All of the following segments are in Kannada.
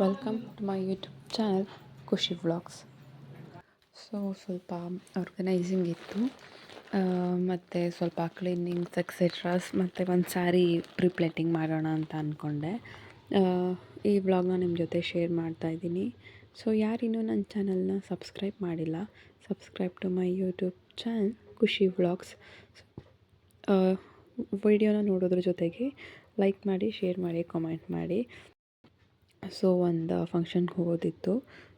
Welcome to my YouTube channel Khushi vlogs so ಸ್ವಲ್ಪ ಆರ್ಗನೈಸಿಂಗ್ ಇತ್ತು. ಮತ್ತು ಸ್ವಲ್ಪ ಕ್ಲೀನಿಂಗ್ಸ್ ಎಕ್ಸೆಟ್ರಾಸ್ ಮತ್ತು ಒಂದು ಸ್ಯಾರಿ ಪ್ರಿಪ್ಲೇಟಿಂಗ್ ಮಾಡೋಣ ಅಂತ ಅಂದ್ಕೊಂಡೆ ಈ ವ್ಲಾಗ್ನ ನಿಮ್ಮ ಜೊತೆ ಶೇರ್ ಮಾಡ್ತಾ ಇದ್ದೀನಿ. ಸೊ ಯಾರಿನ್ನೂ ನನ್ನ ಚಾನಲ್ನ ಸಬ್ಸ್ಕ್ರೈಬ್ ಮಾಡಿಲ್ಲ subscribe to my YouTube channel Khushi vlogs ವಿಡಿಯೋನ ನೋಡೋದ್ರ ಜೊತೆಗೆ ಲೈಕ್ ಮಾಡಿ ಶೇರ್ ಮಾಡಿ ಕಾಮೆಂಟ್ ಮಾಡಿ. ಸೊ, ಒಂದು ಫಂಕ್ಷನ್ಗೆ ಹೋಗೋದಿತ್ತು.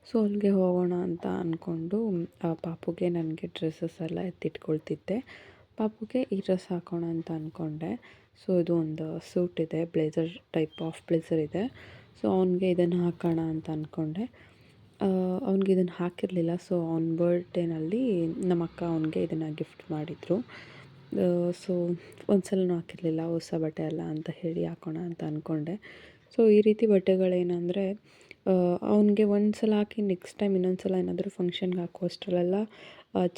ಸೊ ಅಲ್ಲಿಗೆ ಹೋಗೋಣ ಅಂತ ಅಂದ್ಕೊಂಡು ಪಾಪುಗೆ ನನಗೆ ಡ್ರೆಸ್ಸಸ್ ಎಲ್ಲ ಎತ್ತಿಟ್ಕೊಳ್ತಿದ್ದೆ. ಪಾಪುಗೆ ಈ ಡ್ರೆಸ್ ಹಾಕೋಣ ಅಂತ ಅಂದ್ಕೊಂಡೆ ಸೊ, ಇದು ಒಂದು ಸೂಟ್ ಇದೆ ಬ್ಲೇಸರ್ ಟೈಪ್ ಆಫ್ ಬ್ಲೇಸರ್ ಇದೆ. ಸೊ, ಅವನಿಗೆ ಇದನ್ನು ಹಾಕೋಣ ಅಂತ ಅಂದ್ಕೊಂಡೆ ಅವನಿಗೆ ಇದನ್ನು ಹಾಕಿರಲಿಲ್ಲ. ಸೊ ಅವನ ಬರ್ಡೇನಲ್ಲಿ ನಮ್ಮ ಅಕ್ಕ ಅವನಿಗೆ ಇದನ್ನು ಗಿಫ್ಟ್ ಮಾಡಿದರು. ಸೊ ಒಂದು ಸಲನೂ ಹಾಕಿರಲಿಲ್ಲ, ಹೊಸ ಬಟ್ಟೆ ಅಲ್ಲ ಅಂತ ಹೇಳಿ ಹಾಕೋಣ ಅಂತ ಅಂದ್ಕೊಂಡೆ ಸೊ ಈ ರೀತಿ ಬಟ್ಟೆಗಳೇನಂದರೆ ಅವನಿಗೆ ಒಂದು ಸಲ ಹಾಕಿ ನೆಕ್ಸ್ಟ್ ಟೈಮ್ ಇನ್ನೊಂದು ಸಲ ಏನಾದರೂ ಫಂಕ್ಷನ್ಗೆ ಹಾಕೋ ಅಷ್ಟರಲ್ಲೆಲ್ಲ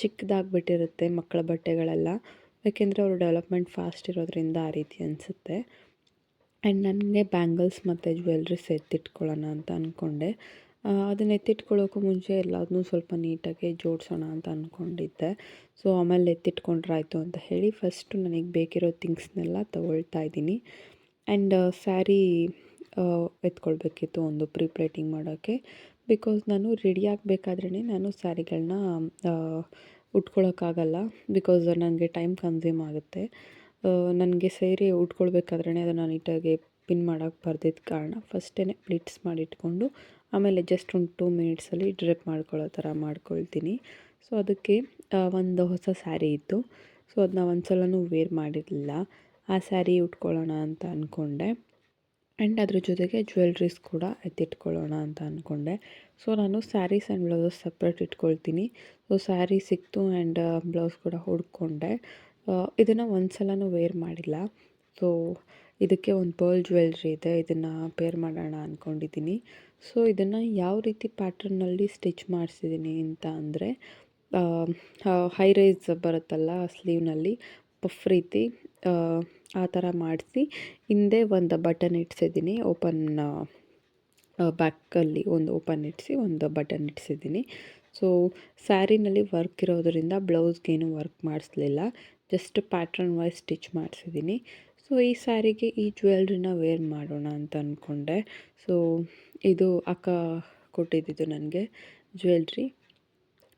ಚಿಕ್ಕದಾಗ್ಬಿಟ್ಟಿರುತ್ತೆ ಮಕ್ಕಳ ಬಟ್ಟೆಗಳೆಲ್ಲ. ಯಾಕೆಂದರೆ ಅವರು ಡೆವಲಪ್ಮೆಂಟ್ ಫಾಸ್ಟ್ ಇರೋದ್ರಿಂದ ಆ ರೀತಿ ಅನಿಸುತ್ತೆ. ಆ್ಯಂಡ್ ನನಗೆ ಬ್ಯಾಂಗಲ್ಸ್ ಮತ್ತು ಜ್ಯುವೆಲ್ರೀಸ್ ಎತ್ತಿಟ್ಕೊಳ್ಳೋಣ ಅಂತ ಅಂದ್ಕೊಂಡೆ ಅದನ್ನ ಎತ್ತಿಟ್ಕೊಳ್ಳೋಕ್ಕೂ ಮುಂಚೆ ಎಲ್ಲದನ್ನೂ ಸ್ವಲ್ಪ ನೀಟಾಗಿ ಜೋಡಿಸೋಣ ಅಂತ ಅಂದ್ಕೊಂಡಿದ್ದೆ ಸೊ ಆಮೇಲೆ ಎತ್ತಿಟ್ಕೊಂಡ್ರಾಯ್ತು ಅಂತ ಹೇಳಿ ಫಸ್ಟು ನನಗೆ ಬೇಕಿರೋ ಥಿಂಗ್ಸ್ನೆಲ್ಲ ತಗೊಳ್ತಾ ಇದ್ದೀನಿ. ಆ್ಯಂಡ್ ಸ್ಯಾರಿ ಎತ್ಕೊಳ್ಬೇಕಿತ್ತು ಒಂದು ಪ್ರೀ ಪ್ಲೇಟಿಂಗ್ ಮಾಡೋಕ್ಕೆ ಬಿಕಾಸ್ ನಾನು ರೆಡಿ ಆಗಬೇಕಾದ್ರೇ ನಾನು ಸ್ಯಾರಿಗಳನ್ನ ಉಟ್ಕೊಳ್ಳೋಕ್ಕಾಗಲ್ಲ ಬಿಕಾಸ್ ನನಗೆ ಟೈಮ್ ಕನ್ಸ್ಯೂಮ್ ಆಗುತ್ತೆ. ನನಗೆ ಸೇರಿ ಉಟ್ಕೊಳ್ಬೇಕಾದ್ರೇ ಅದನ್ನು ನೀಟಾಗಿ ಪಿನ್ ಮಾಡೋಕ್ಕೆ ಬರ್ದಿದ್ದ ಕಾರಣ ಫಸ್ಟೇ ಪ್ಲಿಟ್ಸ್ ಮಾಡಿಟ್ಕೊಂಡು ಆಮೇಲೆ ಜಸ್ಟ್ ಒಂದು ಟೂ ಮಿನಿಟ್ಸಲ್ಲಿ ಡ್ರಿಪ್ ಮಾಡ್ಕೊಳ್ಳೋ ಥರ ಮಾಡ್ಕೊಳ್ತೀನಿ. ಸೊ ಅದಕ್ಕೆ ಒಂದು ಹೊಸ ಸ್ಯಾರಿ ಇತ್ತು. ಸೊ ಅದನ್ನ ಒಂದು ಸಲನೂ ವೇರ್ ಮಾಡಿರಲಿಲ್ಲ. ಆ ಸ್ಯಾರಿ ಉಟ್ಕೊಳ್ಳೋಣ ಅಂತ ಅಂದ್ಕೊಂಡೆ ಆ್ಯಂಡ್ ಅದ್ರ ಜೊತೆಗೆ ಜ್ಯುವೆಲ್ರೀಸ್ ಕೂಡ ಎತ್ತಿಟ್ಕೊಳ್ಳೋಣ ಅಂತ ಅಂದ್ಕೊಂಡೆ ಸೊ ನಾನು ಸ್ಯಾರೀಸ್ ಆ್ಯಂಡ್ ಬ್ಲೌಸಸ್ ಸಪ್ರೇಟ್ ಇಟ್ಕೊಳ್ತೀನಿ. ಸೊ ಸ್ಯಾರಿ ಸಿಕ್ತು ಆ್ಯಂಡ್ ಬ್ಲೌಸ್ ಕೂಡ ಹುಡ್ಕೊಂಡೆ. ಇದನ್ನು ಒಂದು ಸಲನೂ ವೇರ್ ಮಾಡಿಲ್ಲ. ಸೊ ಇದಕ್ಕೆ ಒಂದು ಪರ್ಲ್ ಜ್ಯುವೆಲ್ರಿ ಇದೆ. ಇದನ್ನು ಪೇರ್ ಮಾಡೋಣ ಅಂದ್ಕೊಂಡಿದ್ದೀನಿ ಸೊ ಇದನ್ನು ಯಾವ ರೀತಿ ಪ್ಯಾಟ್ರನ್ನಲ್ಲಿ ಸ್ಟಿಚ್ ಮಾಡಿಸಿದ್ದೀನಿ ಅಂತ ಅಂದರೆ ಹೈ ರೈಸ್ ಬರುತ್ತಲ್ಲ ಸ್ಲೀವ್ನಲ್ಲಿ ಪಫ್ ರೀತಿ ಆ ಥರ ಮಾಡಿಸಿ, ಹಿಂದೆ ಒಂದು ಬಟನ್ ಇಟ್ಸಿದ್ದೀನಿ ಓಪನ್ ಬ್ಯಾಕಲ್ಲಿ ಒಂದು ಓಪನ್ ಇಡಿಸಿ ಒಂದು ಬಟನ್ ಇಟ್ಸಿದ್ದೀನಿ ಸೊ, ಸ್ಯಾರಿನಲ್ಲಿ ವರ್ಕ್ ಇರೋದರಿಂದ ಬ್ಲೌಸ್ಗೇನು ವರ್ಕ್ ಮಾಡಿಸ್ಲಿಲ್ಲ. ಜಸ್ಟ್ ಪ್ಯಾಟ್ರನ್ ವೈಸ್ ಸ್ಟಿಚ್ ಮಾಡಿಸಿದ್ದೀನಿ. ಸೊ, ಈ ಸ್ಯಾರಿಗೆ ಈ ಜ್ಯುವೆಲ್ರಿನ ವೇರ್ ಮಾಡೋಣ ಅಂತ ಅಂದ್ಕೊಂಡೆ ಸೊ, ಇದು ಅಕ್ಕ ಕೊಟ್ಟಿದ್ದಿದ್ದು ನನಗೆ ಜ್ಯುವೆಲ್ರಿ.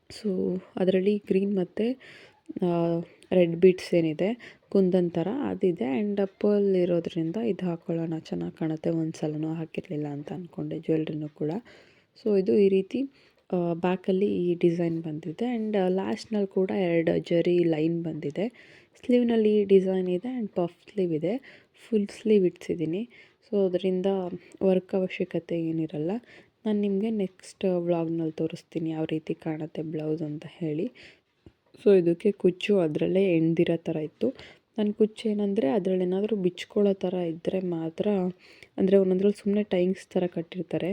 ಸೊ, ಅದರಲ್ಲಿ ಗ್ರೀನ್ ಮತ್ತು ರೆಡ್ ಬೀಟ್ಸ್ ಏನಿದೆ. ಕುಂದನ್ ಥರ ಅದಿದೆ. ಆ್ಯಂಡ್ ಪರ್ಲ್ ಇರೋದ್ರಿಂದ ಇದು ಹಾಕ್ಕೊಳ್ಳೋಣ ಚೆನ್ನಾಗಿ ಕಾಣುತ್ತೆ. ಒಂದು ಸಲನೂ ಹಾಕಿರಲಿಲ್ಲ ಅಂತ ಅಂದ್ಕೊಂಡೆ ಜ್ಯುವೆಲ್ರಿನೂ ಕೂಡ. ಸೊ ಇದು ಈ ರೀತಿ ಬ್ಯಾಕಲ್ಲಿ ಈ ಡಿಸೈನ್ ಬಂದಿದೆ. ಆ್ಯಂಡ್ ಲಾಸ್ಟ್ನಲ್ಲಿ ಕೂಡ ಎರಡು ಜರಿ ಲೈನ್ ಬಂದಿದೆ. ಸ್ಲೀವ್ನಲ್ಲಿ ಡಿಸೈನ್ ಇದೆ ಆ್ಯಂಡ್ ಪಫ್ ಸ್ಲೀವ್ ಇದೆ. ಫುಲ್ ಸ್ಲೀವ್ ಇಡ್ಸಿದ್ದೀನಿ. ಸೊ ಅದರಿಂದ ವರ್ಕ್ ಅವಶ್ಯಕತೆ ಏನಿರಲ್ಲ. ನಾನು ನಿಮಗೆ ನೆಕ್ಸ್ಟ್ ವ್ಲಾಗ್ನಲ್ಲಿ ತೋರಿಸ್ತೀನಿ ಯಾವ ರೀತಿ ಕಾಣುತ್ತೆ ಬ್ಲೌಸ್ ಅಂತ ಹೇಳಿ. ಸೊ ಇದಕ್ಕೆ ಕುಚ್ಚು ಅದರಲ್ಲೇ ಎಣ್ದಿರೋ ಥರ ಇತ್ತು. ನನ್ನ ಕುಚ್ಚು ಏನಂದರೆ ಅದರಲ್ಲಿ ಏನಾದರೂ ಬಿಚ್ಕೊಳ್ಳೋ ಥರ ಇದ್ದರೆ ಮಾತ್ರ, ಅಂದರೆ ಒಂದೊಂದ್ರಲ್ಲಿ ಸುಮ್ಮನೆ ಟೈಂಗ್ಸ್ ಥರ ಕಟ್ಟಿರ್ತಾರೆ,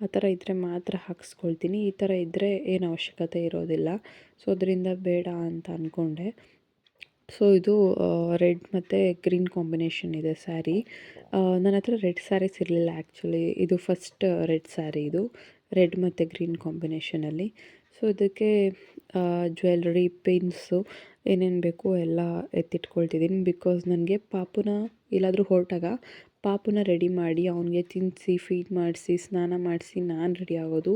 ಆ ಥರ ಇದ್ದರೆ ಮಾತ್ರ ಹಾಕಿಸ್ಕೊಳ್ತೀನಿ. ಈ ಥರ ಇದ್ದರೆ ಏನು ಅವಶ್ಯಕತೆ ಇರೋದಿಲ್ಲ. ಸೊ, ಅದರಿಂದ ಬೇಡ ಅಂತ ಅಂದ್ಕೊಂಡೆ ಸೊ, ಇದು ರೆಡ್ ಮತ್ತು ಗ್ರೀನ್ ಕಾಂಬಿನೇಷನ್ ಇದೆ ಸ್ಯಾರಿ. ನನ್ನ ಹತ್ರ ರೆಡ್ ಸ್ಯಾರೀಸ್ ಇರಲಿಲ್ಲ ಆ್ಯಕ್ಚುಲಿ. ಇದು ಫಸ್ಟ್ ರೆಡ್ ಸ್ಯಾರಿ ಇದು. ರೆಡ್ ಮತ್ತು ಗ್ರೀನ್ ಕಾಂಬಿನೇಷನಲ್ಲಿ. ಸೊ ಇದಕ್ಕೆ ಜ್ಯುವೆಲ್ರಿ ಪಿನ್ಸು ಏನೇನು ಬೇಕು ಎಲ್ಲ ಎತ್ತಿಟ್ಕೊಳ್ತಿದ್ದೀನಿ ಬಿಕಾಸ್ ನನಗೆ ಪಾಪುನ ಎಲ್ಲಾದರೂ ಹೊರಟಾಗ ಪಾಪುನ ರೆಡಿ ಮಾಡಿ, ಅವನಿಗೆ ತಿನ್ನಿಸಿ ಫೀಡ್ ಮಾಡಿಸಿ, ಸ್ನಾನ ಮಾಡಿಸಿ ನಾನು ರೆಡಿ ಆಗೋದು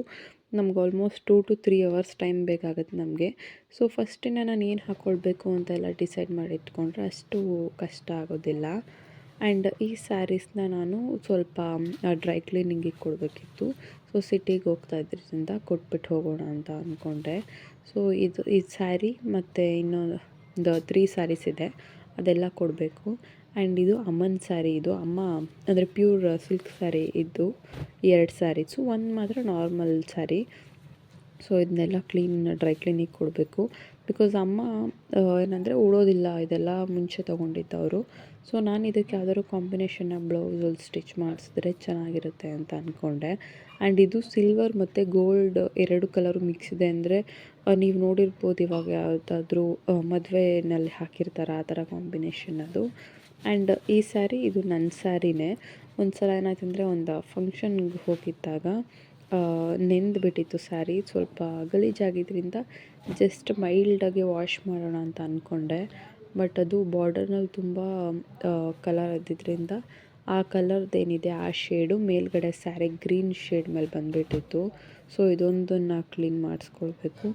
ನಮ್ಗೆ almost two to three hours time ಬೇಕಾಗುತ್ತೆ ನಮಗೆ. ಸೊ ಫಸ್ಟಿನ ನಾನು ಏನು ಹಾಕ್ಕೊಳ್ಬೇಕು ಅಂತೆಲ್ಲ ಡಿಸೈಡ್ ಮಾಡಿ ಇಟ್ಕೊಂಡ್ರೆ ಅಷ್ಟು ಕಷ್ಟ ಆಗೋದಿಲ್ಲ. ಆ್ಯಂಡ್ ಈ ಸ್ಯಾರೀಸ್ನ ನಾನು ಸ್ವಲ್ಪ ಡ್ರೈ ಕ್ಲೀನಿಂಗಿಗೆ ಕೊಡಬೇಕಿತ್ತು. ಸೊ, ಸಿಟಿಗೆ ಹೋಗ್ತಾ ಇದ್ರಿಂದ ಕೊಟ್ಬಿಟ್ಟು ಹೋಗೋಣ ಅಂತ ಅಂದ್ಕೊಂಡೆ ಸೊ, ಇದು, ಈ ಸ್ಯಾರಿ ಮತ್ತು ಇನ್ನೊಂದು ತ್ರೀ ಸ್ಯಾರೀಸ್ ಇದೆ. ಅದೆಲ್ಲ ಕೊಡಬೇಕು. ಆ್ಯಂಡ್ ಇದು ಅಮ್ಮನ ಸ್ಯಾರಿ ಇದು. ಅಮ್ಮ, ಅಂದರೆ ಪ್ಯೂರ್ ಸಿಲ್ಕ್ ಸ್ಯಾರಿ ಇದ್ದು ಎರಡು ಸ್ಯಾರೀಸು. ಒಂದು ಮಾತ್ರ ನಾರ್ಮಲ್ ಸ್ಯಾರಿ. ಸೊ, ಇದನ್ನೆಲ್ಲ ಕ್ಲೀನ್, ಡ್ರೈ ಕ್ಲೀನಿಗೆ ಕೊಡಬೇಕು. ಬಿಕಾಸ್ ಅಮ್ಮ ಏನಂದರೆ ಉಡೋದಿಲ್ಲ ಇದೆಲ್ಲ ಮುಂಚೆ ತೊಗೊಂಡಿದ್ದವರು. ಸೊ ನಾನು ಇದಕ್ಕೆ ಯಾವ್ದಾದ್ರು ಕಾಂಬಿನೇಷನ್ನ ಬ್ಲೌಸಲ್ಲಿ ಸ್ಟಿಚ್ ಮಾಡಿಸಿದ್ರೆ ಚೆನ್ನಾಗಿರುತ್ತೆ ಅಂತ ಅಂದ್ಕೊಂಡೆ ಆ್ಯಂಡ್ ಇದು ಸಿಲ್ವರ್ ಮತ್ತು ಗೋಲ್ಡ್ ಎರಡು ಕಲರು ಮಿಕ್ಸ್ ಇದೆ ಅಂದರೆ ನೀವು ನೋಡಿರ್ಬೋದು ಇವಾಗ ಯಾವುದಾದ್ರೂ ಮದುವೆನಲ್ಲಿ ಹಾಕಿರ್ತಾರೆ ಆ ಥರ ಕಾಂಬಿನೇಷನ್ ಅದು. ಆ್ಯಂಡ್ ಈ ಸ್ಯಾರಿ ಇದು ನನ್ನ ಸ್ಯಾರಿನೇ ಒಂದು ಸಲ ಏನಾಯ್ತಂದರೆ, ಒಂದು ಫಂಕ್ಷನ್ಗೆ ಹೋಗಿದ್ದಾಗ ನೆಂದು ಬಿಟ್ಟಿತ್ತು ಸ್ಯಾರಿ. ಸ್ವಲ್ಪ ಗಲೀಜಾಗಿದ್ದರಿಂದ ಜಸ್ಟ್ ಮೈಲ್ಡಾಗಿ ವಾಶ್ ಮಾಡೋಣ ಅಂತ ಅಂದ್ಕೊಂಡೆ ಬಟ್ ಅದು ಬಾರ್ಡರ್ನಲ್ಲಿ ತುಂಬ ಕಲರ್ ಇದ್ದಿದ್ದರಿಂದ ಆ ಕಲರ್ದೇನಿದೆ ಆ ಶೇಡು. ಮೇಲ್ಗಡೆ ಸ್ಯಾರಿ ಗ್ರೀನ್ ಶೇಡ್ ಮೇಲೆ ಬಂದುಬಿಟ್ಟಿತ್ತು. ಸೊ, ಇದೊಂದನ್ನು ಕ್ಲೀನ್ ಮಾಡಿಸ್ಕೊಳ್ಬೇಕು.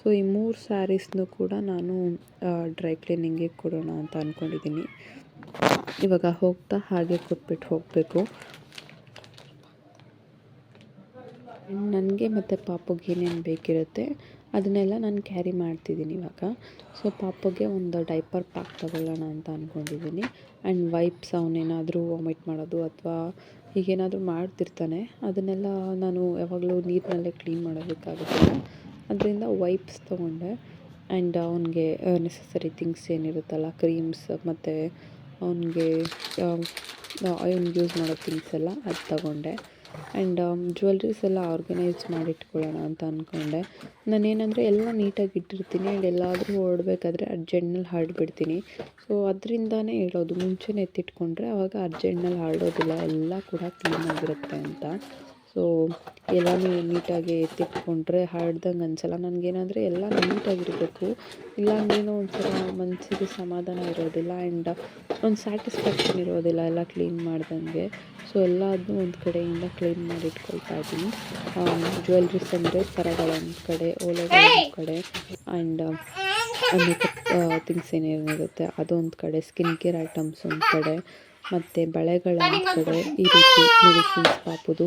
ಸೊ, ಈ ಮೂರು ಸ್ಯಾರೀಸ್ನೂ ಕೂಡ ನಾನು ಡ್ರೈ ಕ್ಲೀನಿಂಗಿಗೆ ಕೊಡೋಣ ಅಂತ ಅಂದ್ಕೊಂಡಿದ್ದೀನಿ ಇವಾಗ ಹೋಗ್ತಾ ಹಾಗೆ ಕೊಟ್ಬಿಟ್ಟು ಹೋಗಬೇಕು. ನನಗೆ ಮತ್ತು ಪಾಪುಗೆ ಏನೇನು ಬೇಕಿರುತ್ತೆ ಅದನ್ನೆಲ್ಲ ನಾನು ಕ್ಯಾರಿ ಮಾಡ್ತಿದ್ದೀನಿ ಇವಾಗ. ಸೊ ಪಾಪುಗೆ ಒಂದು ಡೈಪರ್ ಪ್ಯಾಕ್ ತಗೊಳ್ಳೋಣ ಅಂತ ಅಂದ್ಕೊಂಡಿದ್ದೀನಿ ಆ್ಯಂಡ್ ವೈಪ್ಸ್ ಅವನೇನಾದರೂ ವಾಮಿಟ್ ಮಾಡೋದು ಅಥವಾ ಈಗೇನಾದರೂ ಮಾಡ್ತಿರ್ತಾನೆ. ಅದನ್ನೆಲ್ಲ ನಾನು ಯಾವಾಗಲೂ ನೀರಿನಲ್ಲೇ ಕ್ಲೀನ್ ಮಾಡೋದಕ್ಕಾಗುತ್ತಿಲ್ಲ ಅದರಿಂದ ವೈಪ್ಸ್ ತೊಗೊಂಡೆ. ಆ್ಯಂಡ್ ಅವನಿಗೆ ನೆಸಸರಿ ಥಿಂಗ್ಸ್ ಏನಿರುತ್ತಲ್ಲ ಕ್ರೀಮ್ಸ್ ಮತ್ತು ಅವನಿಗೆ ಅವ್ನಿಗೆ ಯೂಸ್ ಮಾಡೋ ಥಿಂಗ್ಸ್ ಎಲ್ಲ ಅದು ತಗೊಂಡೆ. ಆ್ಯಂಡ್ ಜ್ಯುವೆಲ್ರೀಸ್ ಎಲ್ಲ ಆರ್ಗನೈಸ್ ಮಾಡಿಟ್ಕೊಳ್ಳೋಣ ಅಂತ ಅಂದ್ಕೊಂಡೆ ನಾನೇನಂದರೆ ಎಲ್ಲ ನೀಟಾಗಿ ಇಟ್ಟಿರ್ತೀನಿ ಆ್ಯಂಡ್ ಎಲ್ಲಾದರೂ ಓಡಬೇಕಾದ್ರೆ ಅರ್ಜೆಂಟ್ನಲ್ಲಿ ಹಾಡ್ಬಿಡ್ತೀನಿ. ಸೊ ಅದರಿಂದಾನೇ ಹೇಳೋದು, ಮುಂಚೆನೇ ಎತ್ತಿಟ್ಕೊಂಡ್ರೆ ಆವಾಗ ಅರ್ಜೆಂಟ್ನಲ್ಲಿ ಹಾಡೋದಿಲ್ಲ, ಎಲ್ಲ ಕೂಡ ಕ್ಲೀನಾಗಿರುತ್ತೆ ಅಂತ. ಸೊ ಎಲ್ಲನೂ ನೀಟಾಗಿ ಎತ್ತಿಟ್ಕೊಂಡ್ರೆ ಹಾಡ್ದಂಗೆ ಅನಿಸಲ್ಲ. ನನಗೇನಂದರೆ ಎಲ್ಲ ನೀಟಾಗಿರಬೇಕು. ಇಲ್ಲ ಅಂದ್ರೇನೋ ಒಂಥರ ಮನಸ್ಸಿಗೆ ಸಮಾಧಾನ ಇರೋದಿಲ್ಲ ಆ್ಯಂಡ್ ಒಂದು ಸ್ಯಾಟಿಸ್ಫ್ಯಾಕ್ಷನ್ ಇರೋದಿಲ್ಲ ಎಲ್ಲ ಕ್ಲೀನ್ ಮಾಡ್ದಂಗೆ. ಸೊ ಎಲ್ಲದನ್ನೂ ಒಂದು ಕಡೆಯಿಂದ ಕ್ಲೀನ್ ಮಾಡಿ ಇಟ್ಕೊಳ್ತಾ ಇದ್ದೀನಿ ಜ್ಯುವೆಲ್ರೀಸ್ ಅಂದರೆ ಸರಗಳ ಒಂದು ಕಡೆ ಓಲೆಗಳ ಒಂದು ಕಡೆ ಆ್ಯಂಡ್ ಮೇಕಪ್ ಥಿಂಗ್ಸ್ ಏನೇನಿರುತ್ತೆ ಅದೊಂದು ಕಡೆ, ಸ್ಕಿನ್ ಕೇರ್ ಐಟಮ್ಸ್ ಒಂದು ಕಡೆ. ಮತ್ತು ಬಳೆಗಳ ಕಡೆ ಈ ರೀತಿ ಮೆಡಿಸಿನ್ಸ್ ಹಾಕೋದು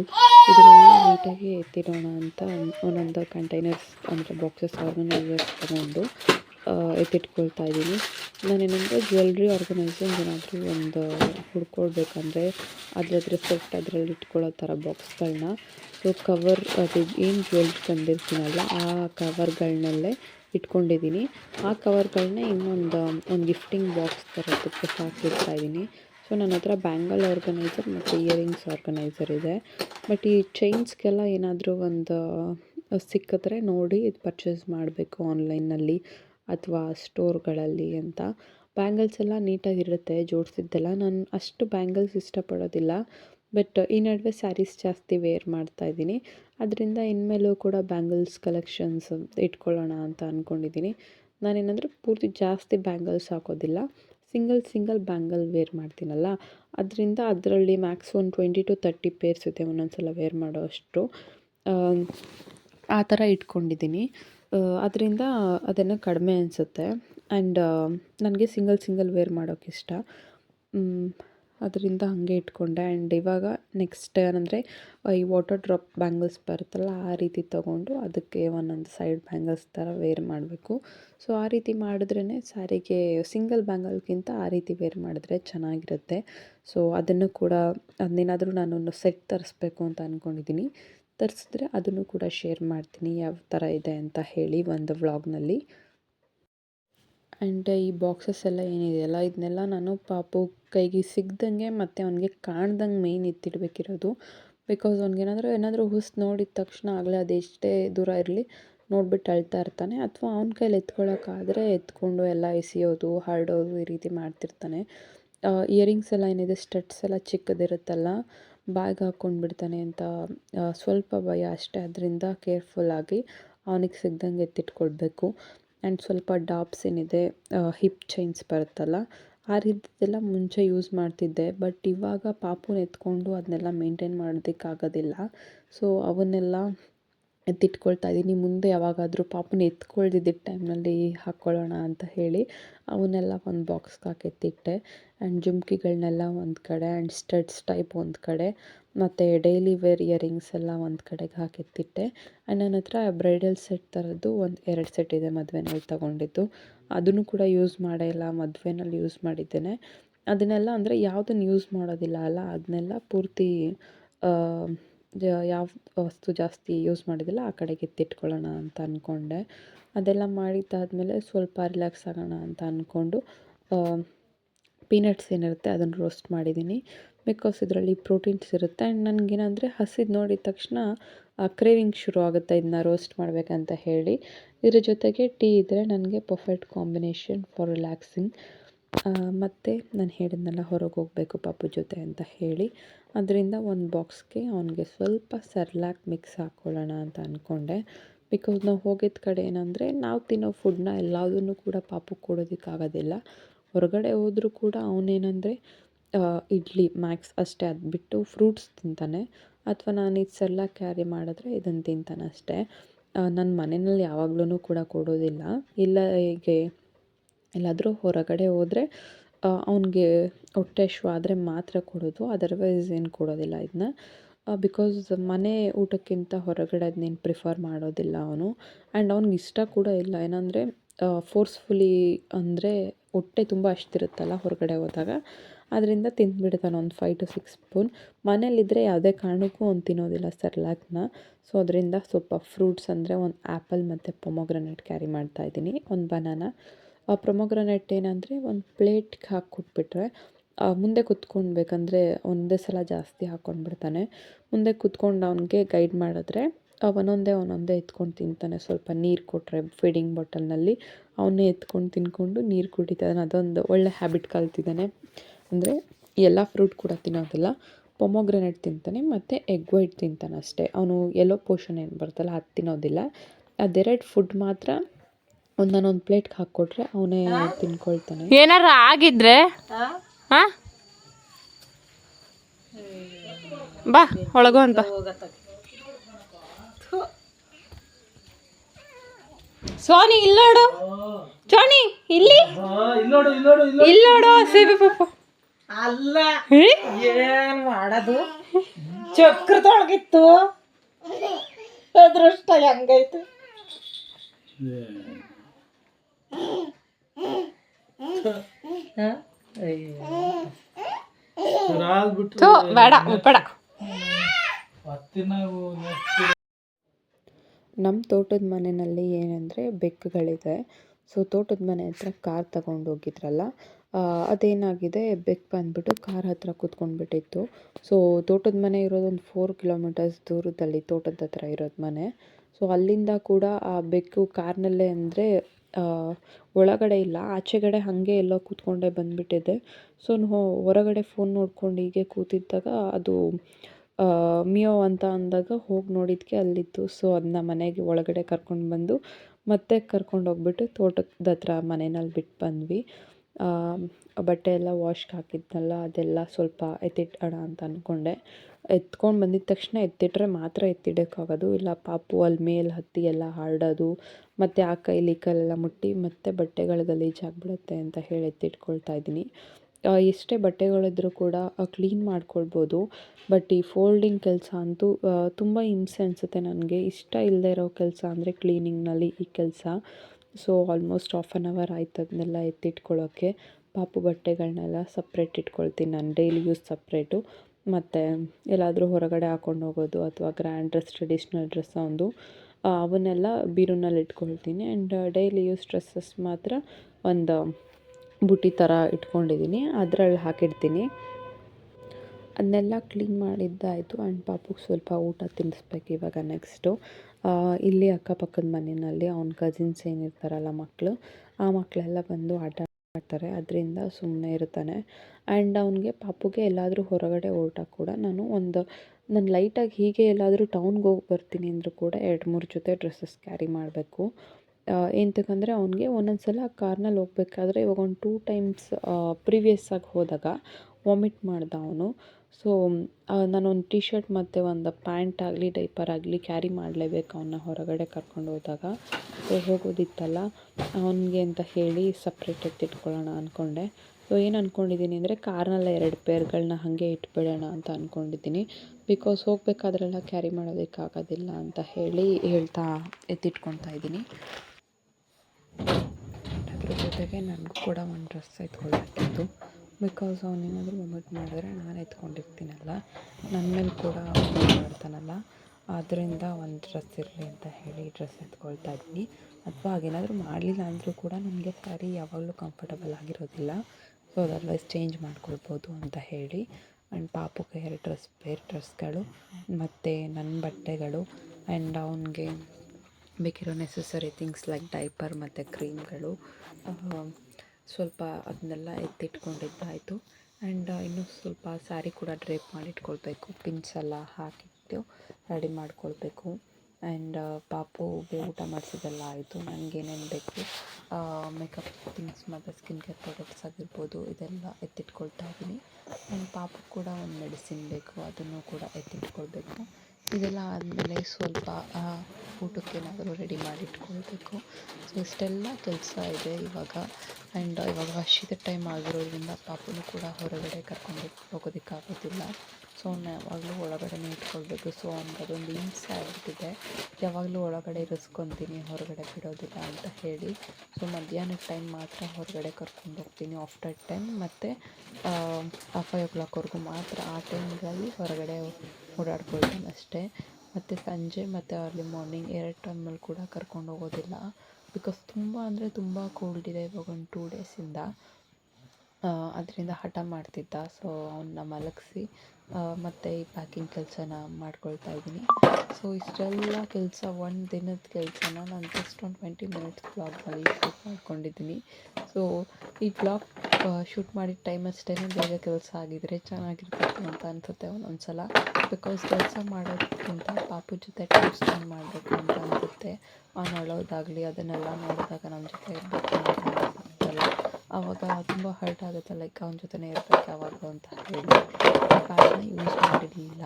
ಇದನ್ನೆಲ್ಲ ನೀಟಾಗಿ ಎತ್ತಿಡೋಣ ಅಂತ ಒಂದೊಂದು ಕಂಟೈನರ್ಸ್ ಅಂದರೆ ಬಾಕ್ಸಸ್ ಆರ್ಗನೈಸರ್ಸ್ ತಗೊಂಡು ಎತ್ತಿಟ್ಕೊಳ್ತಾ ಇದ್ದೀನಿ. ನಾನೇನಂದರೆ ಜ್ಯುವೆಲ್ರಿ ಆರ್ಗನೈಸಿಂಗ್ ಏನಾದರೂ ಒಂದು ಹುಡ್ಕೊಳ್ಬೇಕಂದ್ರೆ ಅದ್ರದ್ರ ಸೆಟ್ ಅದರಲ್ಲಿ ಇಟ್ಕೊಳ್ಳೋ ಥರ ಬಾಕ್ಸ್ಗಳನ್ನ ಸೊ ಕವರ್ ಅದು ಏನು ಜ್ಯುವೆಲ್ರಿ ತಂದಿರ್ತೀನಲ್ಲ ಆ ಕವರ್ಗಳನ್ನಲ್ಲೇ ಇಟ್ಕೊಂಡಿದ್ದೀನಿ. ಆ ಕವರ್ಗಳನ್ನ ಇನ್ನೊಂದು ಒಂದು ಗಿಫ್ಟಿಂಗ್ ಬಾಕ್ಸ್ ಥರದಕ್ಕೆ ಹಾಕಿರ್ತಾ ಇದ್ದೀನಿ. ಸೊ ನನ್ನ ಹತ್ರ ಬ್ಯಾಂಗಲ್ ಆರ್ಗನೈಸರ್ ಮತ್ತು ಇಯರಿಂಗ್ಸ್ ಆರ್ಗನೈಸರ್ ಇದೆ. ಬಟ್ ಈ ಚೈನ್ಸ್ಗೆಲ್ಲ ಏನಾದರೂ ಒಂದು ಸಿಕ್ಕಿದ್ರೆ ನೋಡಿ ಇದು ಪರ್ಚೇಸ್ ಮಾಡಬೇಕು ಆನ್ಲೈನಲ್ಲಿ ಅಥವಾ ಸ್ಟೋರ್ಗಳಲ್ಲಿ ಅಂತ. ಬ್ಯಾಂಗಲ್ಸ್ ಎಲ್ಲ ನೀಟಾಗಿರುತ್ತೆ, ಜೋಡಿಸಿದ್ದೆಲ್ಲ. ನಾನು ಅಷ್ಟು ಬ್ಯಾಂಗಲ್ಸ್ ಇಷ್ಟಪಡೋದಿಲ್ಲ. ಬಟ್ ಈ ನಡುವೆ ಸ್ಯಾರೀಸ್ ಜಾಸ್ತಿ ವೇರ್ ಮಾಡ್ತಾ ಇದ್ದೀನಿ. ಅದರಿಂದ ಇನ್ಮೇಲೂ ಕೂಡ ಬ್ಯಾಂಗಲ್ಸ್ ಕಲೆಕ್ಷನ್ಸ್ ಇಟ್ಕೊಳ್ಳೋಣ ಅಂತ ಅಂದ್ಕೊಂಡಿದ್ದೀನಿ ನಾನೇನಂದರೆ ಪೂರ್ತಿ ಜಾಸ್ತಿ ಬ್ಯಾಂಗಲ್ಸ್ ಹಾಕೋದಿಲ್ಲ. ಸಿಂಗಲ್ ಸಿಂಗಲ್ ಬ್ಯಾಂಗಲ್ ವೇರ್ ಮಾಡ್ತೀನಲ್ಲ, ಅದರಿಂದ ಅದರಲ್ಲಿ ಮ್ಯಾಕ್ಸ್ ಒಂದು ಟ್ವೆಂಟಿ ಟು ತರ್ಟಿ ಪೇರ್ಸ್ ಇದೆ ಒಂದೊಂದು ಸಲ ವೇರ್ ಮಾಡೋ ಅಷ್ಟು ಆ ಥರ ಇಟ್ಕೊಂಡಿದ್ದೀನಿ. ಅದರಿಂದ ಅದನ್ನು ಕಡಿಮೆ ಅನಿಸುತ್ತೆ. ಆ್ಯಂಡ್ ನನಗೆ ಸಿಂಗಲ್ ಸಿಂಗಲ್ ವೇರ್ ಮಾಡೋಕೆ ಇಷ್ಟ ಅದರಿಂದ ಹಾಗೆ ಇಟ್ಕೊಂಡೆ. ಆ್ಯಂಡ್ ಇವಾಗ ನೆಕ್ಸ್ಟ್ ಏನಂದರೆ, ಈ ವಾಟರ್ ಡ್ರಾಪ್ ಬ್ಯಾಂಗಲ್ಸ್ ಬರುತ್ತಲ್ಲ, ಆ ರೀತಿ ತೊಗೊಂಡು ಅದಕ್ಕೆ ಒಂದೊಂದು ಸೈಡ್ ಬ್ಯಾಂಗಲ್ಸ್ ಥರ ವೇರ್ ಮಾಡಬೇಕು. ಸೊ ಆ ರೀತಿ ಮಾಡಿದ್ರೇ ಸ್ಯಾರಿಗೆ ಸಿಂಗಲ್ ಬ್ಯಾಂಗಲ್ಗಿಂತ ಆ ರೀತಿ ವೇರ್ ಮಾಡಿದ್ರೆ ಚೆನ್ನಾಗಿರುತ್ತೆ. ಸೊ ಅದನ್ನು ಕೂಡ ಅದನ್ನೇನಾದರೂ ನಾನೊಂದು ಸೆಟ್ ತರಿಸ್ಬೇಕು ಅಂತ ಅಂದ್ಕೊಂಡಿದ್ದೀನಿ ತರಿಸಿದ್ರೆ ಅದನ್ನು ಕೂಡ ಶೇರ್ ಮಾಡ್ತೀನಿ, ಯಾವ ಥರ ಇದೆ ಅಂತ ಹೇಳಿ ಒಂದು ವ್ಲಾಗ್ನಲ್ಲಿ ಆ್ಯಂಡ್ ಈ ಬಾಕ್ಸಸ್ ಎಲ್ಲ ಏನಿದೆಯಲ್ಲ ಇದನ್ನೆಲ್ಲ ನಾನು ಪಾಪು ಕೈಗೆ ಸಿಗ್ದಂಗೆ ಮತ್ತು ಅವನಿಗೆ ಕಾಣ್ದಂಗೆ ಮೇಯ್ನ್ ಎತ್ತಿಡಬೇಕಿರೋದು. ಬಿಕಾಸ್ ಅವ್ನಿಗೇನಾದರೂ ಏನಾದರೂ ಹುಸ್ ನೋಡಿದ ತಕ್ಷಣ ಆಗಲೇ ಎಷ್ಟೇ ದೂರ ಇರಲಿ, ನೋಡ್ಬಿಟ್ಟು ಅಳ್ತಾ ಇರ್ತಾನೆ. ಅಥವಾ ಅವ್ನ ಕೈಲಿ ಎತ್ಕೊಳ್ಳೋಕ್ಕಾದರೆ ಎತ್ಕೊಂಡು ಎಲ್ಲ ಎಸೆಯೋದು ಹರಡೋದು ಈ ರೀತಿ ಮಾಡ್ತಿರ್ತಾನೆ. ಇಯರಿಂಗ್ಸ್ ಎಲ್ಲ ಏನಿದೆ ಸ್ಟಡ್ಸ್ ಎಲ್ಲ ಚಿಕ್ಕದಿರುತ್ತಲ್ಲ ಬ್ಯಾಗ್ ಹಾಕ್ಕೊಂಡು ಬಿಡ್ತಾನೆ ಅಂತ ಸ್ವಲ್ಪ ಭಯ ಅಷ್ಟೇ. ಅದರಿಂದ ಕೇರ್ಫುಲ್ಲಾಗಿ ಅವನಿಗೆ ಸಿಗ್ದಂಗೆ ಎತ್ತಿಟ್ಕೊಳ್ಬೇಕು. ಆ್ಯಂಡ್ ಸ್ವಲ್ಪ ಡಾಪ್ಸ್ ಏನಿದೆ ಹಿಪ್ ಚೈನ್ಸ್ ಬರುತ್ತಲ್ಲ, ಆ ರೀತಿದೆಲ್ಲ ಮುಂಚೆ ಯೂಸ್ ಮಾಡ್ತಿದ್ದೆ. ಬಟ್ ಇವಾಗ ಪಾಪುನ ಎತ್ಕೊಂಡು ಅದನ್ನೆಲ್ಲ ಮೇಂಟೈನ್ ಮಾಡೋದಕ್ಕಾಗೋದಿಲ್ಲ. ಸೊ ಅವನ್ನೆಲ್ಲ ಎತ್ತಿಟ್ಕೊಳ್ತಾ ಇದ್ದೀನಿ. ಮುಂದೆ ಯಾವಾಗಾದರೂ ಪಾಪುನ ಎತ್ಕೊಳ್ದಿದ್ದ ಟೈಮ್ನಲ್ಲಿ ಹಾಕ್ಕೊಳ್ಳೋಣ ಅಂತ ಹೇಳಿ ಅವನ್ನೆಲ್ಲ ಒಂದು ಬಾಕ್ಸ್ಗೆ ಹಾಕಿ ಎತ್ತಿಟ್ಟೆ. ಆ್ಯಂಡ್ ಜುಮ್ಕಿಗಳನ್ನೆಲ್ಲ ಒಂದು ಕಡೆ ಆ್ಯಂಡ್ ಸ್ಟಡ್ಸ್ ಟೈಪ್ ಒಂದು ಕಡೆ. ಮತ್ತು ಡೈಲಿ ವೇರ್ ಇಯರಿಂಗ್ಸ್ ಎಲ್ಲ ಒಂದು ಕಡೆಗೆ ಹಾಕಿ ಎತ್ತಿಟ್ಟೆ. ಆ್ಯಂಡ್ ನನ್ನ ಹತ್ರ ಬ್ರೈಡಲ್ ಸೆಟ್ ಥರದ್ದು ಒಂದು ಎರಡು ಸೆಟ್ ಇದೆ ಮದುವೆನಲ್ಲಿ ತೊಗೊಂಡಿದ್ದು. ಅದನ್ನು ಕೂಡ ಯೂಸ್ ಮಾಡೇ ಇಲ್ಲ. ಮದುವೆನಲ್ಲಿ ಯೂಸ್ ಮಾಡಿದ್ದೇನೆ. ಅದನ್ನೆಲ್ಲ ಅಂದರೆ ಯಾವುದನ್ನು ಯೂಸ್ ಮಾಡೋದಿಲ್ಲ ಅಲ್ಲ. ಅದನ್ನೆಲ್ಲ ಪೂರ್ತಿ ಯಾವ ವಸ್ತು ಜಾಸ್ತಿ ಯೂಸ್ ಮಾಡಿದ್ದಿಲ್ಲ, ಆ ಕಡೆಗೆ ಎತ್ತಿಟ್ಕೊಳ್ಳೋಣ ಅಂತ ಅಂದ್ಕೊಂಡೆ ಅದೆಲ್ಲ ಮಾಡಿದ್ದಾದಮೇಲೆ ಸ್ವಲ್ಪ ರಿಲ್ಯಾಕ್ಸ್ ಆಗೋಣ ಅಂತ ಅಂದ್ಕೊಂಡು ಪೀನಟ್ಸ್ ಏನಿರುತ್ತೆ ಅದನ್ನು ರೋಸ್ಟ್ ಮಾಡಿದ್ದೀನಿ. ಬಿಕಾಸ್ ಇದರಲ್ಲಿ ಪ್ರೋಟೀನ್ಸ್ ಇರುತ್ತೆ. ಆ್ಯಂಡ್ ನನಗೇನಂದರೆ ಹಸಿದು ನೋಡಿದ ತಕ್ಷಣ ಕ್ರೇವಿಂಗ್ ಶುರು ಆಗುತ್ತೆ ಇದನ್ನ ರೋಸ್ಟ್ ಮಾಡಬೇಕಂತ ಹೇಳಿ. ಇದ್ರ ಜೊತೆಗೆ ಟೀ ಇದ್ದರೆ ನನಗೆ ಪರ್ಫೆಕ್ಟ್ ಕಾಂಬಿನೇಷನ್ ಫಾರ್ ರಿಲ್ಯಾಕ್ಸಿಂಗ್ ಮತ್ತು ನಾನು ಹೇಳಿದ್ನಲ್ಲ ಹೊರಗೆ ಹೋಗಬೇಕು ಪಾಪು ಜೊತೆ ಅಂತ ಹೇಳಿ. ಅದರಿಂದ ಒಂದು ಬಾಕ್ಸ್ಗೆ ಅವನಿಗೆ ಸ್ವಲ್ಪ ಸರ್ಲ್ಯಾಕ್ ಮಿಕ್ಸ್ ಹಾಕ್ಕೊಳ್ಳೋಣ ಅಂತ ಅಂದ್ಕೊಂಡೆ ಬಿಕಾಸ್ ನಾವು ಹೋಗಿದ್ದ ಕಡೆ ಏನಂದರೆ ನಾವು ತಿನ್ನೋ ಫುಡ್ನ ಎಲ್ಲದನ್ನು ಕೂಡ ಪಾಪುಗೆ ಕೊಡೋದಕ್ಕಾಗೋದಿಲ್ಲ ಹೊರಗಡೆ ಹೋದರೂ ಕೂಡ ಅವನೇನಂದರೆ ಇಡ್ಲಿ ಮ್ಯಾಕ್ಸ್ ಅಷ್ಟೇ ಅದು ಬಿಟ್ಟು ಫ್ರೂಟ್ಸ್ ತಿಂತಾನೆ. ಅಥವಾ ನಾನು ಇದು ಸರ್ಲ್ಯಾಕ್ ಕ್ಯಾರಿ ಮಾಡಿದ್ರೆ ಇದನ್ನು ತಿಂತಾನೆ ಅಷ್ಟೇ. ನನ್ನ ಮನೆಯಲ್ಲಿ ಯಾವಾಗ್ಲೂ ಕೂಡ ಕೊಡೋದಿಲ್ಲ. ಇಲ್ಲ, ಹೀಗೆ ಎಲ್ಲಾದರೂ ಹೊರಗಡೆ ಹೋದರೆ ಅವನಿಗೆ ಹೊಟ್ಟೆ ಹಶ್ವು ಆದರೆ ಮಾತ್ರ ಕೊಡೋದು ಅದರ್ವೈಸ್ ಏನು ಕೊಡೋದಿಲ್ಲ ಇದನ್ನ ಬಿಕಾಸ್ ಮನೆ ಊಟಕ್ಕಿಂತ ಹೊರಗಡೆ ಅದನ್ನೇನು ಪ್ರಿಫರ್ ಮಾಡೋದಿಲ್ಲ ಅವನು. ಆ್ಯಂಡ್ ಅವ್ನಿಗೆ ಇಷ್ಟ ಕೂಡ ಇಲ್ಲ. ಏನಂದರೆ ಫೋರ್ಸ್ಫುಲಿ ಅಂದರೆ ಹೊಟ್ಟೆ ತುಂಬ ಅಷ್ಟಿರುತ್ತಲ್ಲ ಹೊರಗಡೆ ಹೋದಾಗ ಅದರಿಂದ ತಿಂದುಬಿಡ್ತಾನೆ ಒಂದು ಫೈವ್ ಟು ಸಿಕ್ಸ್ ಸ್ಪೂನ್ ಮನೇಲಿದ್ದರೆ ಯಾವುದೇ ಕಾರಣಕ್ಕೂ ಅವ್ನು ತಿನ್ನೋದಿಲ್ಲ ಸರ್ಲ್ಯಾಕ್ನ ಸೊ ಅದರಿಂದ ಸ್ವಲ್ಪ ಫ್ರೂಟ್ಸ್ ಅಂದರೆ ಒಂದು ಆ್ಯಪಲ್ ಮತ್ತು ಪೊಮೊಗ್ರನೇಟ್ ಕ್ಯಾರಿ ಮಾಡ್ತಾಯಿದ್ದೀನಿ ಒಂದು ಬನಾನ ಆ ಪ್ರೊಮೊಗ್ರನೇಟ್ ಏನಂದರೆ ಒಂದು ಪ್ಲೇಟ್ಗೆ ಹಾಕಿ ಕೊಟ್ಬಿಟ್ರೆ ಮುಂದೆ ಕುತ್ಕೊಳ್ಬೇಕಂದ್ರೆ ಒಂದೇ ಸಲ ಜಾಸ್ತಿ ಹಾಕ್ಕೊಂಡ್ಬಿಡ್ತಾನೆ. ಮುಂದೆ ಕುತ್ಕೊಂಡು ಅವನಿಗೆ ಗೈಡ್ ಮಾಡಿದ್ರೆ ಒಂದೊಂದೇ ಒಂದೊಂದೇ ಎತ್ಕೊಂಡು ತಿಂತಾನೆ. ಸ್ವಲ್ಪ ನೀರು ಕೊಟ್ಟರೆ ಫೀಡಿಂಗ್ ಬಾಟಲ್ನಲ್ಲಿ ಅವನ್ನೇ ಎತ್ಕೊಂಡು ತಿನ್ಕೊಂಡು ನೀರು ಕುಡಿತಾನೆ. ಅದೊಂದು ಒಳ್ಳೆ ಹ್ಯಾಬಿಟ್ ಕಲ್ತಿದ್ದಾನೆ. ಅಂದರೆ ಎಲ್ಲ ಫ್ರೂಟ್ ಕೂಡ ತಿನ್ನೋದಿಲ್ಲ. ಪೊಮೊಗ್ರನೇಟ್ ತಿಂತಾನೆ ಮತ್ತು ಎಗ್ ವೈಟ್ ತಿಂತಾನೆ ಅಷ್ಟೇ. ಅವನು ಎಲ್ಲೋ ಪೋಷನ್ ಏನು ಬರ್ತಲ್ಲ, ಅದು ತಿನ್ನೋದಿಲ್ಲ. ಅದೆರಡು ಫುಡ್ ಮಾತ್ರ ಒಂದೊಂದೊಂದು ಪ್ಲೇಟ್ ಹಾಕ್ಕೊಟ್ರೆ ಅವನೇ ತಿನ್ಕೊಳ್ತಾನೆ. ಏನಾರ ಆಗಿದ್ರೆ? ಹಾ? ಬಾ ಒಳಗು ಅಂತ. ಸೋನಿ ಇಲ್ಲೋಡು ಸೋನಿ ಇಲ್ಲಿ. ಇಲ್ಲೋಡು ಸೇಬಿ ಪಪ್ಪ. ಇಲ್ಲೋಡು ಸೇಬೆ ಪಾಪ ಅಲ್ಲ? ಏನ್ ಮಾಡೋದು? ಚಕ್ರದೊಳಗಿತ್ತು. ಅದೃಷ್ಟ ಹೆಂಗೈತೆ. ಥು, ಬೇಡ ಬೇಡ. ನಮ್ಮ ತೋಟದ ಮನೆಯಲ್ಲಿ ಏನಂದರೆ ಬೆಕ್ಕುಗಳಿದೆ. ಸೊ ತೋಟದ ಮನೆ ಹತ್ರ ಕಾರ್ ತಗೊಂಡು ಹೋಗಿದ್ರಲ್ಲ ಅದೇನಾಗಿದೆ ಬೆಕ್ಕು ಬಂದ್ಬಿಟ್ಟು ಕಾರ್ ಹತ್ರ ಕೂತ್ಕೊಂಡ್ಬಿಟ್ಟಿತ್ತು. ಸೊ ತೋಟದ ಮನೆ ಇರೋದು ಒಂದು ಫೋರ್ ಕಿಲೋಮೀಟರ್ಸ್ ದೂರದಲ್ಲಿ ತೋಟದ ಹತ್ರ ಇರೋದು ಮನೆ. ಸೊ ಅಲ್ಲಿಂದ ಕೂಡ ಆ ಬೆಕ್ಕು ಕಾರ್ನಲ್ಲೇ ಅಂದರೆ ಒಳಗಡೆ ಇಲ್ಲ, ಆಚೆಗಡೆ ಹಾಗೆ ಎಲ್ಲ ಕೂತ್ಕೊಂಡೆ ಬಂದುಬಿಟ್ಟಿದ್ದೆ ಸೊ ಹೊರಗಡೆ ಫೋನ್ ನೋಡ್ಕೊಂಡು ಹೀಗೆ ಕೂತಿದ್ದಾಗ ಅದು ಮಿಯೋ ಅಂತ ಅಂದಾಗ ಹೋಗಿ ನೋಡಿದ್ಕೆ ಅಲ್ಲಿತ್ತು. ಸೊ ಅದನ್ನ ಮನೆಗೆ ಒಳಗಡೆ ಕರ್ಕೊಂಡು ಬಂದು ಮತ್ತೆ ಕರ್ಕೊಂಡು ಹೋಗ್ಬಿಟ್ಟು ತೋಟದ ಹತ್ರ ಮನೆಯಲ್ಲಿ ಬಿಟ್ಟು ಬಂದ್ವಿ. ಬಟ್ಟೆ ಎಲ್ಲ ವಾಶ್ಗೆ ಹಾಕಿದ್ನಲ್ಲ, ಅದೆಲ್ಲ ಸ್ವಲ್ಪ ಎತ್ತಿಡೋಣ ಅಂತ ಅಂದ್ಕೊಂಡೆ ಎತ್ಕೊಂಡು ಬಂದಿದ ತಕ್ಷಣ ಎತ್ತಿಟ್ರೆ ಮಾತ್ರ ಎತ್ತಿಡೋಕ್ಕಾಗೋದು. ಇಲ್ಲ ಪಾಪು ಅಲ್ಲಿ ಮೇಲೆ ಹತ್ತಿ ಎಲ್ಲ ಹರಡೋದು, ಮತ್ತು ಆ ಕೈಲಿ ಈ ಕೈಲೆಲ್ಲ ಮುಟ್ಟಿ ಮತ್ತೆ ಬಟ್ಟೆಗಳು ಗಲೀಜಾಗ್ಬಿಡುತ್ತೆ ಅಂತ ಹೇಳಿ ಎತ್ತಿಟ್ಕೊಳ್ತಾ ಇದ್ದೀನಿ. ಎಷ್ಟೇ ಬಟ್ಟೆಗಳಿದ್ರೂ ಕೂಡ ಕ್ಲೀನ್ ಮಾಡ್ಕೊಳ್ಬೋದು. ಬಟ್ ಈ ಫೋಲ್ಡಿಂಗ್ ಕೆಲಸ ಅಂತೂ ತುಂಬ ಹಿಂಸೆ ಅನಿಸುತ್ತೆ ನನಗೆ. ಇಷ್ಟ ಇಲ್ಲದೆ ಇರೋ ಕೆಲಸ ಅಂದರೆ ಕ್ಲೀನಿಂಗ್ನಲ್ಲಿ ಈ ಕೆಲಸ. So almost half an hour ಆಯ್ತು ಅದನ್ನೆಲ್ಲ ಎತ್ತಿಟ್ಕೊಳ್ಳೋಕ್ಕೆ ಪಾಪು ಬಟ್ಟೆಗಳನ್ನೆಲ್ಲ ಸಪ್ರೇಟ್ ಇಟ್ಕೊಳ್ತೀನಿ. ನಾನು ಡೈಲಿ ಯೂಸ್ ಸಪ್ರೇಟು ಮತ್ತು ಎಲ್ಲಾದರೂ ಹೊರಗಡೆ ಹಾಕ್ಕೊಂಡು ಹೋಗೋದು ಅಥವಾ ಗ್ರ್ಯಾಂಡ್ ಡ್ರೆಸ್ ಟ್ರೆಡಿಷ್ನಲ್ ಡ್ರೆಸ್ ಒಂದು ಅವನ್ನೆಲ್ಲ ಬೀರುನಲ್ಲಿ ಇಟ್ಕೊಳ್ತೀನಿ. ಆ್ಯಂಡ್ ಡೈಲಿ ಯೂಸ್ ಡ್ರೆಸ್ಸಸ್ ಮಾತ್ರ ಒಂದು ಬುಟ್ಟಿ ಥರ ಇಟ್ಕೊಂಡಿದ್ದೀನಿ ಅದರಲ್ಲಿ ಹಾಕಿಡ್ತೀನಿ. ಅದನ್ನೆಲ್ಲ ಕ್ಲೀನ್ ಮಾಡಿದ್ದಾಯಿತು ಆ್ಯಂಡ್ ಪಾಪುಗೆ ಸ್ವಲ್ಪ ಊಟ ತಿನ್ನಿಸ್ಬೇಕು ಇವಾಗ ನೆಕ್ಸ್ಟು. ಇಲ್ಲಿ ಅಕ್ಕಪಕ್ಕದ ಮನೆಯಲ್ಲಿ ಅವ್ನ ಕಸಿನ್ಸ್ ಏನಿರ್ತಾರಲ್ಲ ಮಕ್ಕಳು ಆ ಮಕ್ಕಳೆಲ್ಲ ಬಂದು ಆಟ ಆಡ್ತಾರೆ, ಅದರಿಂದ ಸುಮ್ಮನೆ ಇರ್ತಾನೆ. ಆ್ಯಂಡ್ ಅವನಿಗೆ ಪಾಪುಗೆ ಎಲ್ಲಾದರೂ ಹೊರಗಡೆ ಊಟ ಕೂಡ ನಾನು ಒಂದು, ನಾನು ಲೈಟಾಗಿ ಹೀಗೆ ಎಲ್ಲಾದರೂ ಟೌನ್ಗೆ ಹೋಗಿ ಬರ್ತೀನಿ ಅಂದರೂ ಕೂಡ ಎರಡು ಮೂರು ಜೊತೆ ಡ್ರೆಸ್ಸಸ್ ಕ್ಯಾರಿ ಮಾಡಬೇಕು. ಎಂತಕ್ಕಂದರೆ ಅವನಿಗೆ ಒಂದೊಂದು ಸಲ ಕಾರ್ನಲ್ಲಿ ಹೋಗ್ಬೇಕಾದ್ರೆ ಇವಾಗ ಒಂದು ಟೂ ಟೈಮ್ಸ್ ಪ್ರೀವಿಯಸ್ ಆಗಿ ಹೋದಾಗ ವಾಮಿಟ್ ಮಾಡ್ದ ಅವನು. ಸೊ ನಾನೊಂದು ಟಿ ಶರ್ಟ್ ಮತ್ತು ಒಂದು ಪ್ಯಾಂಟ್ ಆಗಲಿ ಡೈಪರ್ ಆಗಲಿ ಕ್ಯಾರಿ ಮಾಡಲೇಬೇಕು ಅವನ್ನ ಹೊರಗಡೆ ಕರ್ಕೊಂಡು ಹೋದಾಗ. ಸೊ ಹೋಗೋದಿತ್ತಲ್ಲ, ಅವನಿಗೆ ಅಂತ ಹೇಳಿ ಸಪ್ರೇಟ್ ಎತ್ತಿಟ್ಕೊಳ್ಳೋಣ ಅಂದ್ಕೊಂಡೆ ಸೊ ಏನು ಅಂದ್ಕೊಂಡಿದ್ದೀನಿ ಅಂದರೆ ಕಾರ್ನಲ್ಲೇ ಎರಡು ಪೇರ್ಗಳನ್ನ ಹಾಗೆ ಇಟ್ಬಿಡೋಣ ಅಂತ ಅಂದ್ಕೊಂಡಿದ್ದೀನಿ ಬಿಕಾಸ್ ಹೋಗಬೇಕಾದ್ರೆಲ್ಲ ಕ್ಯಾರಿ ಮಾಡೋದಕ್ಕಾಗೋದಿಲ್ಲ ಅಂತ ಹೇಳಿ ಹೇಳ್ತಾ ಎತ್ತಿಟ್ಕೊತಾ ಇದ್ದೀನಿ. ಅದ್ರ ಜೊತೆಗೆ ನನಗೂ ಕೂಡ ಒಂದು ಡ್ರೆಸ್ ಎತ್ಕೊಳ್ಬೇಕಿತ್ತು ಬಿಕಾಸ್ ಅವನೇನಾದರೂ ವೊಮಿಟ್ ಮಾಡಿದ್ರೆ ನಾನು ಎತ್ಕೊಂಡಿರ್ತೀನಲ್ಲ ನನ್ನ ಮೇಲೆ ಕೂಡ ಮಾಡ್ತಾನಲ್ಲ ಆದ್ದರಿಂದ ಒಂದು ಡ್ರೆಸ್ ಇರಲಿ ಅಂತ ಹೇಳಿ ಡ್ರೆಸ್ ಎತ್ಕೊಳ್ತಾ ಇದ್ದೀನಿ ಅಥವಾ ಹಾಗೇನಾದರೂ ಮಾಡಲಿಲ್ಲ ಅಂದರೂ ಕೂಡ ನನಗೆ ಸ್ಯಾರಿ ಯಾವಾಗಲೂ ಕಂಫರ್ಟಬಲ್ ಆಗಿರೋದಿಲ್ಲ. ಸೊ ಅದರ್ವೈಸ್ ಚೇಂಜ್ ಮಾಡ್ಕೊಳ್ಬೋದು ಅಂತ ಹೇಳಿ ಆ್ಯಂಡ್ ಪಾಪುಗೆ ಎರಡು ಡ್ರೆಸ್ ಬೇರೆ ಡ್ರೆಸ್ಗಳು, ಮತ್ತು ನನ್ನ ಬಟ್ಟೆಗಳು ಆ್ಯಂಡ್ ಅವನಿಗೆ ಬೇಕಿರೋ ನೆಸಸರಿ ಥಿಂಗ್ಸ್ ಲೈಕ್ ಡೈಪರ್ ಮತ್ತು ಕ್ರೀಮ್ಗಳು ಸ್ವಲ್ಪ ಅದನ್ನೆಲ್ಲ ಎತ್ತಿಟ್ಕೊಂಡಿದ್ದಾಯಿತು ಆ್ಯಂಡ್ ಇನ್ನು ಸ್ವಲ್ಪ ಸ್ಯಾರಿ ಕೂಡ ಡ್ರೇಪ್ ಮಾಡಿಟ್ಕೊಳ್ಬೇಕು. ಪಿನ್ಸ್ ಎಲ್ಲ ಹಾಕಿಟ್ಟು ರೆಡಿ ಮಾಡ್ಕೊಳ್ಬೇಕು. ಆ್ಯಂಡ್ ಪಾಪುಗೆ ಊಟ ಮಾಡಿಸಿದೆಲ್ಲ ಆಯಿತು. ನನಗೇನೇನು ಬೇಕು? ಮೇಕಪ್ ಥಿಂಗ್ಸ್ ಮತ್ತು ಸ್ಕಿನ್ ಕೇರ್ ಪ್ರಾಡಕ್ಟ್ಸ್ ಆಗಿರ್ಬೋದು, ಇದೆಲ್ಲ ಎತ್ತಿಟ್ಕೊಳ್ತಾ ಇದ್ದೀನಿ ಆ್ಯಂಡ್ ಪಾಪು ಕೂಡ ಒಂದು ಮೆಡಿಸಿನ್ ಬೇಕು. ಅದನ್ನು ಕೂಡ ಎತ್ತಿಟ್ಕೊಳ್ಬೇಕು. ಇದೆಲ್ಲ ಆದಮೇಲೆ ಸ್ವಲ್ಪ ಊಟಕ್ಕೇನಾದರೂ ರೆಡಿ ಮಾಡಿ ಇಟ್ಕೊಳ್ಬೇಕು. ಸೊ ಇಷ್ಟೆಲ್ಲ ಕೆಲಸ ಇದೆ ಇವಾಗ. ಆ್ಯಂಡ್ ಇವಾಗ ಹಸಿದ ಟೈಮ್ ಆಗಿರೋದ್ರಿಂದ ಪಾಪನು ಕೂಡ ಹೊರಗಡೆ ಕರ್ಕೊಂಡು ಹೋಗೋದಕ್ಕಾಗೋದಿಲ್ಲ. ಸೊ ಅವ್ನ ಯಾವಾಗಲೂ ಒಳಗಡೆನೇ ಇಟ್ಕೊಳ್ಬೇಕು ಸೊ ಅವ್ನಿಗೆ ಅದೊಂದು ಹಿಂಸೆ ಆಗಿಬಿಟ್ಟಿದೆ. ಯಾವಾಗಲೂ ಒಳಗಡೆ ಇರಿಸ್ಕೊತೀನಿ, ಹೊರಗಡೆ ಬಿಡೋದಿಲ್ಲ ಅಂತ ಹೇಳಿ. ಸೊ ಮಧ್ಯಾಹ್ನದ ಟೈಮ್ ಮಾತ್ರ ಹೊರಗಡೆ ಕರ್ಕೊಂಡು ಹೋಗ್ತೀನಿ. ಆಫ್ಟರ್ ಟೈಮ್ ಮತ್ತು ಫೈವ್ ಓ ಕ್ಲಾಕ್ವರೆಗೂ ಮಾತ್ರ ಆ ಟೈಮ್ಗಳಲ್ಲಿ ಹೊರಗಡೆ ಓಡಾಡ್ಕೊಳ್ತಾನೆ ಅಷ್ಟೇ. ಮತ್ತು ಸಂಜೆ ಮತ್ತು ಅರ್ಲಿ ಮಾರ್ನಿಂಗ್ ಎರಡು ಟೈಮಲ್ಲಿ ಕೂಡ ಕರ್ಕೊಂಡು ಹೋಗೋದಿಲ್ಲ. ಬಿಕಾಸ್ ತುಂಬ ಅಂದರೆ ತುಂಬ ಕೋಲ್ಡ್ ಇದೆ ಇವಾಗ ಒಂದು ಟೂ ಡೇಸಿಂದ ಅದರಿಂದ ಹಠ ಮಾಡ್ತಿದ್ದ. ಸೊ ಅವನ್ನ ಮಲಗಿಸಿ ಮತ್ತು ಈ ಪ್ಯಾಕಿಂಗ್ ಕೆಲಸನ ಮಾಡ್ಕೊಳ್ತಾ ಇದ್ದೀನಿ. ಸೊ ಇಷ್ಟೆಲ್ಲ ಕೆಲಸ, ಒಂದು ದಿನದ ಕೆಲಸನ ನಾನು ಜಸ್ಟ್ ಒಂದು ಟ್ವೆಂಟಿ ಮಿನಿಟ್ಸ್ ಬ್ಲಾಗ್ನಲ್ಲಿ ಶೂಟ್ ಮಾಡ್ಕೊಂಡಿದ್ದೀನಿ. ಸೊ ಈ ಬ್ಲಾಗ್ ಶೂಟ್ ಮಾಡಿದ ಟೈಮ್ ಅಷ್ಟೇ ಬೇಗ ಕೆಲಸ ಆಗಿದ್ರೆ ಚೆನ್ನಾಗಿರ್ಬೇಕು ಅಂತ ಅನಿಸುತ್ತೆ ಒಂದೊಂದು ಸಲ ಬಿಕಾಸ್ ಕೆಲಸ ಮಾಡೋದಕ್ಕಿಂತ ಪಾಪು ಜೊತೆ ಟೈಮ್ ಸ್ಪೆಂಡ್ ಮಾಡಬೇಕು ಅಂತ ಅನಿಸುತ್ತೆ. ಅವ್ನು ಅಳೋದಾಗಲಿ ಅದನ್ನೆಲ್ಲ ನೋಡಿದಾಗ ನಮ್ಮ ಜೊತೆ ಇರಬೇಕು ಅಂತ ಆವಾಗ ತುಂಬ ಹರ್ಟ್ ಆಗುತ್ತೆ ಲೈಕ್ ಅವನ ಜೊತೆನೇ ಇರಬೇಕು ಯಾವಾಗ ಅಂತ ಹೇಳಿ. ಬ್ಯಾಗ್ನ ಯೂಸ್ ಮಾಡಿರಲಿಲ್ಲ.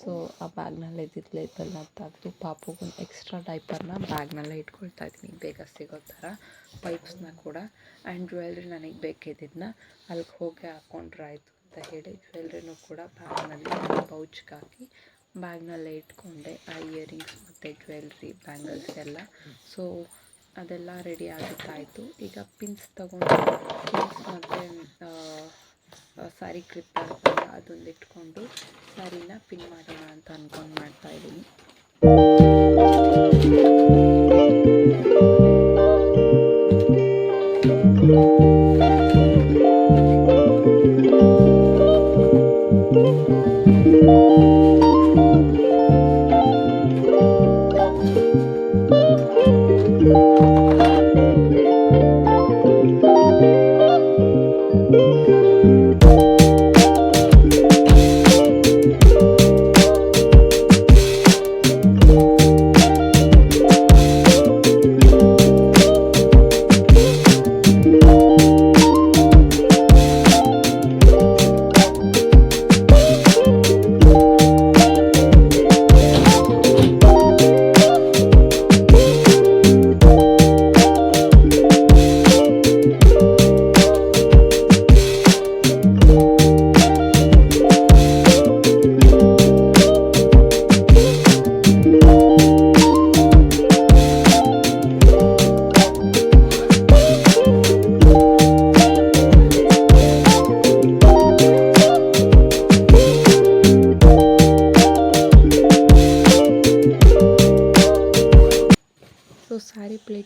ಸೊ ಆ ಬ್ಯಾಗ್ನಲ್ಲೇ ಇದ್ದಿದ್ದು ಲೇಬಲ್ನ ತೆಗೆದು ಪಾಪುಗೊಂದು ಎಕ್ಸ್ಟ್ರಾ ಡೈಪರ್ನ ಬ್ಯಾಗ್ನಲ್ಲೇ ಇಟ್ಕೊಳ್ತಾ ಇದ್ದೀನಿ ಬೇಗ ಸಿಗೋ ಥರ. ಪೈಪ್ಸ್ನ ಕೂಡ. ಆ್ಯಂಡ್ ಜ್ಯುವೆಲ್ರಿ ನನಗೆ ಬೇಕಿದ್ದನ್ನ ಅಲ್ಲಿಗೆ ಹೋಗಿ ಹಾಕೊಂಡ್ರೆ ಆಯಿತು ಅಂತ ಹೇಳಿ ಜ್ಯುವೆಲ್ರಿನೂ ಕೂಡ ಬ್ಯಾಗ್ನಲ್ಲಿ ಪೌಚ್ಗೆ ಹಾಕಿ ಬ್ಯಾಗ್ನಲ್ಲೇ ಇಟ್ಕೊಂಡೆ. ಆ ಇಯರಿಂಗ್ಸ್ ಮತ್ತು ಜ್ಯುವೆಲ್ರಿ ಬ್ಯಾಂಗಲ್ಸ್ ಎಲ್ಲ. ಸೊ ಅದೆಲ್ಲ ರೆಡಿ ಆಗಿತ್ತಾಯಿತು ಈಗ ಪಿನ್ಸ್ ತಗೊಂಡು ಪಿನ್ಸ್ ಮತ್ತು ಸ್ಯಾರಿ ಕ್ಲಿಪ್ ಬರುತ್ತಲ್ಲ ಅದೊಂದು ಇಟ್ಕೊಂಡು ಸ್ಯಾರಿನ ಪಿನ್ ಮಾಡೋಣ ಅಂತ ಅಂದ್ಕೊಂಡು ಮಾಡ್ತಾ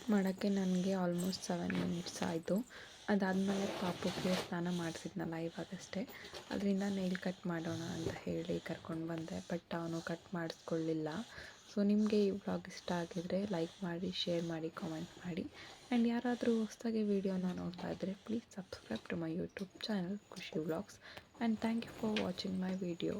ಪ್ಲೇಟ್ ಮಾಡೋಕ್ಕೆ ನನಗೆ ಆಲ್ಮೋಸ್ಟ್ ಸೆವೆನ್ ಮಿನಿಟ್ಸ್ ಆಯಿತು. ಅದಾದಮೇಲೆ ಪಾಪುಗೆ ಸ್ನಾನ ಮಾಡಿಸಿದ್ನಲ್ಲ ಇವಾಗಷ್ಟೇ ಅದರಿಂದ ನೈಲ್ ಕಟ್ ಮಾಡೋಣ ಅಂತ ಹೇಳಿ ಕರ್ಕೊಂಡು ಬಂದೆ ಬಟ್ ಅವನು ಕಟ್ ಮಾಡಿಸ್ಕೊಳ್ಳಿಲ್ಲ. ಸೊ ನಿಮಗೆ ಈ ವ್ಲಾಗ್ ಇಷ್ಟ ಆಗಿದರೆ ಲೈಕ್ ಮಾಡಿ ಶೇರ್ ಮಾಡಿ ಕಾಮೆಂಟ್ ಮಾಡಿ. ಆ್ಯಂಡ್ ಯಾರಾದರೂ ಹೊಸದಾಗಿ ವೀಡಿಯೋನ ನೋಡ್ತಾ ಇದ್ದರೆ please subscribe to my YouTube channel Khushi vlogs and thank you for watching my video